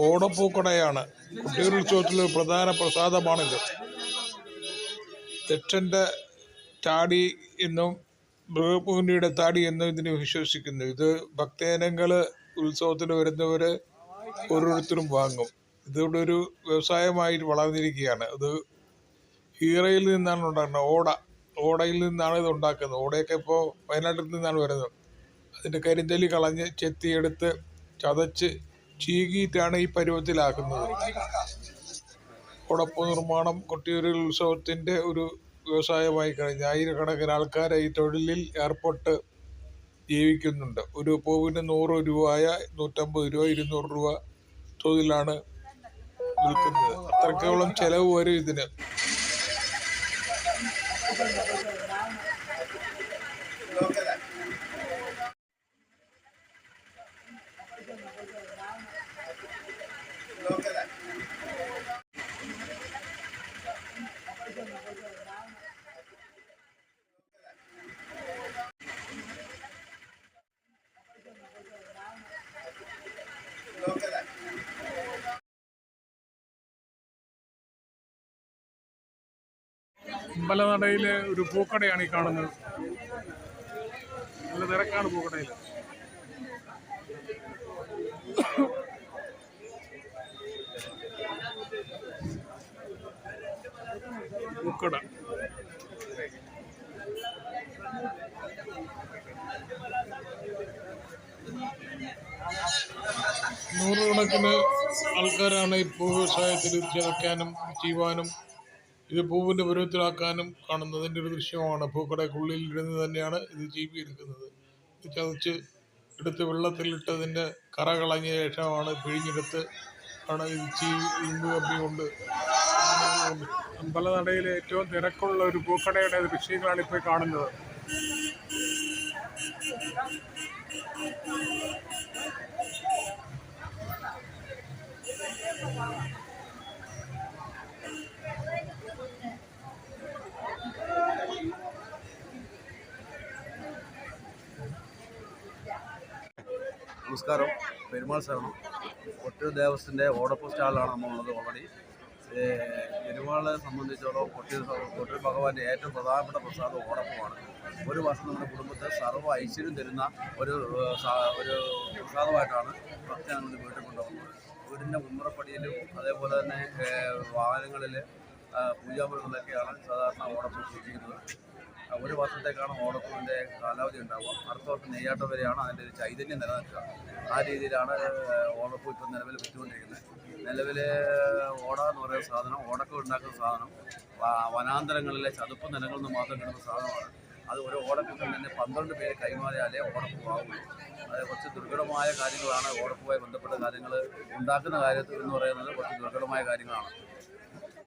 ഓടപ്പൂക്കടയാണ് കുട്ടികളുത്സവത്തിലെ ഒരു പ്രധാന പ്രസാദമാണിത്. തെറ്റന്റെ താടി എന്നും മൃഗമുനിയുടെ താടി എന്നും ഇതിനെ വിശ്വസിക്കുന്നു ഇത് ഭക്തജനങ്ങൾ ഉത്സവത്തിന് വരുന്നവർ ഓരോരുത്തരും വാങ്ങും. ഇതിവിടെ ഒരു വ്യവസായമായി വളർന്നിരിക്കുകയാണ്. ഇത് ഹീറയിൽ നിന്നാണ് ഉണ്ടാക്കുന്നത്. ഓട ഓടയിൽ നിന്നാണ് ഇത് ഉണ്ടാക്കുന്നത്. ഓടയൊക്കെ ഇപ്പോൾ വയനാട്ടിൽ നിന്നാണ് വരുന്നത്. അതിന്റെ കരിന്തലി കളഞ്ഞ് ചെത്തിയെടുത്ത് ചതച്ച് ചീകിയിട്ടാണ് ഈ പരുവത്തിലാക്കുന്നത്. ഓടപ്പൂ നിർമ്മാണം കൊട്ടിയൂരിൽ ഉത്സവത്തിന്റെ ഒരു വ്യവസായമായി കഴിഞ്ഞ് ആയിരക്കണക്കിന് ആൾക്കാരെ ഈ തൊഴിലിൽ ഏർപ്പെട്ട് ജീവിക്കുന്നുണ്ട്. ഒരു പൂവിന് നൂറ് രൂപയ നൂറ്റമ്പത് രൂപ ഇരുന്നൂറ് രൂപ തോതിലാണ് വിൽക്കുന്നത്. അത്രക്കോളം ചെലവ് വരും ഇതിന്. അമ്പലനടയിലെ ഒരു പൂക്കടയാണ് ഈ കാണുന്നത്. നല്ല തിരക്കാണ് പൂക്കടയിൽ പൂക്കട. നൂറുകണക്കിന് ആൾക്കാരാണ് ഈ പൂ വ്യവസായത്തിൽ ചേർക്കാനും ചെയ്യുവാനും ഇത് പൂവിന്റെ പരുവത്തിലാക്കാനും കാണുന്നതിന്റെ ഒരു ദൃശ്യമാണ്. പൂക്കടയ്ക്കുള്ളിൽ ഇരുന്ന് തന്നെയാണ് ഇത് ജീവിയെടുക്കുന്നത്. ഇത് ചതച്ച് എടുത്ത് വെള്ളത്തിലിട്ടതിന്റെ കറ കളഞ്ഞ ശേഷമാണ് പിഴിഞ്ഞെടുത്ത് ആണ് ഇത് ചീ കമ്പി കൊണ്ട് അമ്പലനടയിലെ ഏറ്റവും തിരക്കുള്ള ഒരു പൂക്കടയുടെ ദൃശ്യങ്ങളാണ് ഇപ്പോൾ കാണുന്നത്. നമസ്കാരം. പെരുമാൾ ശരണം കൊട്ടിയൂർ ദേവസ്ഥന്റെ ഓടപ്പ് സ്റ്റാളിലാണ് നമ്മളുള്ളത് ഓൾറെഡി. പെരുമാളെ സംബന്ധിച്ചോളം കൊട്ടിയൂർ കൊട്ടിയൂർ ഭഗവാന്റെ ഏറ്റവും പ്രധാനപ്പെട്ട പ്രസാദം ഓടപ്പമാണ്. ഒരു വർഷം നമ്മുടെ കുടുംബത്തെ സർവ ഐശ്വര്യം തരുന്ന ഒരു ഒരു പ്രസാദമായിട്ടാണ് ഭക്തജനങ്ങൾ വീട്ടിൽ കൊണ്ടുപോകുന്നത് വീടിന്റെ ഉമ്മറപ്പടിയിലും അതേപോലെ തന്നെ വാഹനങ്ങളിൽ പൂജാമുറികളിലൊക്കെയാണ് സാധാരണ ഓടപ്പം സൂക്ഷിക്കുന്നത്. ഒരു വർഷത്തേക്കാണ് ഓണത്തിന്റെ കാലാവധി ഉണ്ടാവുക. അടുത്ത വർഷം നെയ്യാട്ടം വരെയാണ് അതിന്റെ ഒരു ചൈതന്യം നിലനിൽക്കുക. ആ രീതിയിലാണ് ഓണപ്പൂ ഇപ്പം നിലവിൽ വിറ്റുകൊണ്ടിരിക്കുന്നത്. നിലവിൽ ഓട എന്ന് പറയുന്ന സാധനം ഓടക്കം ഉണ്ടാക്കുന്ന സാധനം വനാന്തരങ്ങളിലെ ചതുപ്പ് നിലങ്ങളിൽ നിന്ന് മാത്രം കിട്ടുന്ന സാധനമാണ്. അത് ഒരു ഓടക്കത്തിൽ തന്നെ പന്ത്രണ്ട് പേര് കൈമാറിയാലേ ഓടപ്പൂ ആവുള്ളൂ. അത് കുറച്ച് ദുർഘടമായ കാര്യങ്ങളാണ് ഓടപ്പുമായി ബന്ധപ്പെട്ട കാര്യങ്ങൾ ഉണ്ടാക്കുന്ന കാര്യത്തിൽ എന്ന് പറയുന്നത് കുറച്ച് ദുർഘടമായ കാര്യങ്ങളാണ്.